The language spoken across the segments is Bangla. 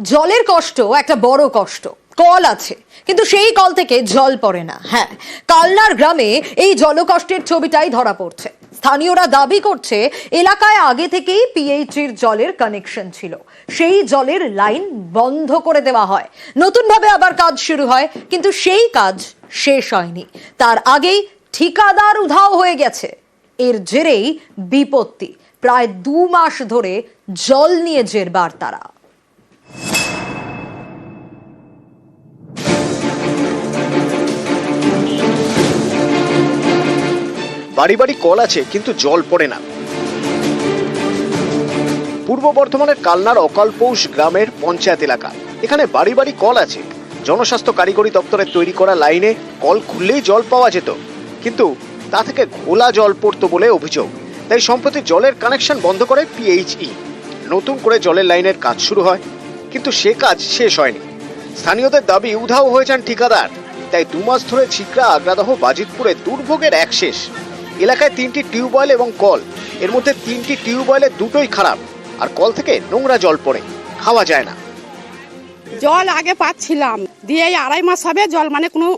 জলের কষ্ট একটা বড় কষ্ট। কল আছে, কিন্তু সেই কল থেকে জল পড়ে না। হ্যাঁ কালনার গ্রামে এই জলকষ্টের ছবিটাই ধরা পড়ছে। স্থানীয়রা দাবি করছে, এলাকায় আগে থেকেই পিএইচির জলের কানেকশন ছিল। সেই জলের লাইন বন্ধ করে দেওয়া হয়। নতুনভাবে আবার কাজ শুরু হয়, কিন্তু সেই কাজ শেষ হয়নি। তার আগেই ঠিকাদার উধাও হয়ে গেছে। এর জেরেই বিপত্তি। প্রায় দু মাস ধরে জল নিয়ে জেরবার তারা। বাড়ি বাড়ি কল আছে, কিন্তু জল পড়ে না। পূর্ব বর্ধমানের কালনার অকালপৌষ গ্রামের পঞ্চায়েত এলাকা। এখানে বাড়ি বাড়ি কল আছে। জনস্বাস্থ্য কারিগরি দপ্তরের তৈরি করা লাইনে কল খুললেই জল পাওয়া যেত। কিন্তু তা থেকে ঘোলা জল পড়তো বলে অভিযোগ। তাই সম্প্রতি জলের কানেকশন বন্ধ করে পিএইচই নতুন করে জলের লাইনের কাজ শুরু হয়। কিন্তু সে কাজ শেষ হয়নি। স্থানীয়দের দাবি, উধাও হয়ে যান ঠিকাদার। তাই দু মাস ধরে ছিকরা আগ্রাদহ বাজিতপুরে দুর্ভোগের এক শেষ। এলাকায় তিনটি টিউবওয়েল এবং কল। এর মধ্যে তিনটি টিউবওয়েলের দুটোই খারাপ। আর কল থেকে নোংরা জল পড়ে। খাওয়া যায় না। জল আগে পাচ্ছিলাম। দিয়ে এই আড়াই মাস হবে জল মানে কোনো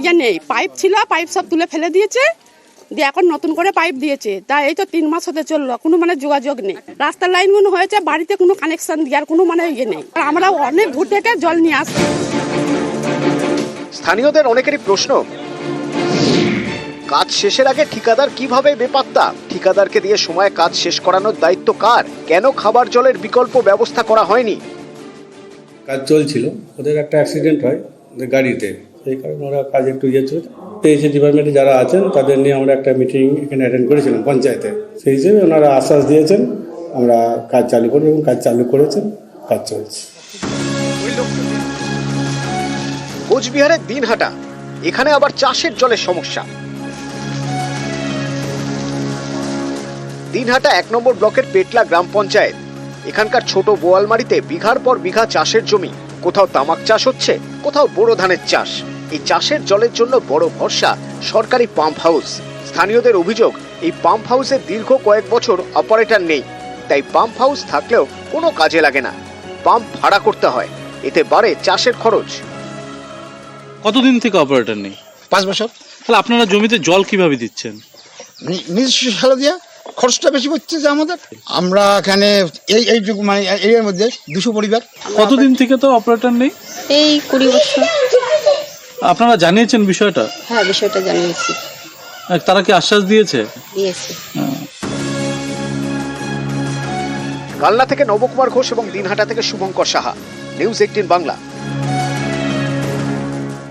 ইয়ে নেই। পাইপ ছিল পাইপ সব তুলে ফেলে দিয়েছে। দিয়ে এখন নতুন করে পাইপ দিয়েছে। তা এই তো তিন মাস হতে চলল কোনো মানে যোগাযোগ নেই। রাস্তার লাইনগুলো হয়েছে বাড়িতে কোনো কানেকশন দেওয়ার কোনো মানে ইয়ে নেই। আর আমরা অনেক দূর থেকে জল নিয়ে আসি স্থানীয়দের অনেকেরই প্রশ্ন কাজ শেষের আগে ঠিকাদার কীভাবে বেপাত্তা? ঠিকাদারকে দিয়ে সময় কাজ শেষ করানোর দায়িত্ব কার? কেন খাবার জলের বিকল্প ব্যবস্থা করা হয়নি? কাজ চলছিল। ওদের একটা অ্যাক্সিডেন্ট হয় গাড়িতে। সেই কারণে ওরা কাজ একটু ইয়ে ছিল। পেয়েছে ডিপার্টমেন্টে যারা আছেন তাদের নিয়ে আমরা একটা মিটিং এখানে অ্যাটেন্ড করেছিলাম পঞ্চায়েতে। সেই হিসেবে ওনারা আশ্বাস দিয়েছেন আমরা কাজ চালু করব এবং কাজ চালু করেছেন। কাজ চলছে। কোচবিহারের দিনহাটা। এখানে আবার চাষের জলের সমস্যা। দিনহাটা এক নম্বর ব্লকের পেটলা গ্রাম পঞ্চায়েত। এখানকার ছোট বোয়ালমারিতে বিঘার পর বিঘা চাষের জমি। কোথাও তামাক চাষ হচ্ছে কোথাও বোরো ধানের চাষ। এই চাষের জলের জন্য বড় ভরসা সরকারি পাম্প হাউস। স্থানীয়দের অভিযোগ এই পাম্প হাউসে দীর্ঘ কয়েক বছর অপারেটর নেই। তাই পাম্প হাউস থাকলেও কোনো কাজে লাগে না। পাম্প ভাড়া করতে হয় এতে বাড়ে চাষের খরচ। কতদিন থেকে অপারেটর নেই? পাঁচ বছর। তাহলে আপনারা জমিতে জল কীভাবে দিচ্ছেন? নিজস্ব সালা দিয়া খরচটা বেশি পড়ছে যে আমাদের। আমরা এখানে এই এইটুকু মানে এই- এর মধ্যে দুশো পরিবার। কতদিন থেকে তো অপারেটর নেই? এই কুড়ি বছর। আপনারা জানিয়েছেন বিষয়টা? হ্যাঁ বিষয়টা জানিয়েছি। তারা কি আশ্বাস দিয়েছে? দিয়েছি। কালনা থেকে নবকুমার ঘোষ এবং দিনহাটা থেকে Shubhankar Saha. News eighteen Bangla.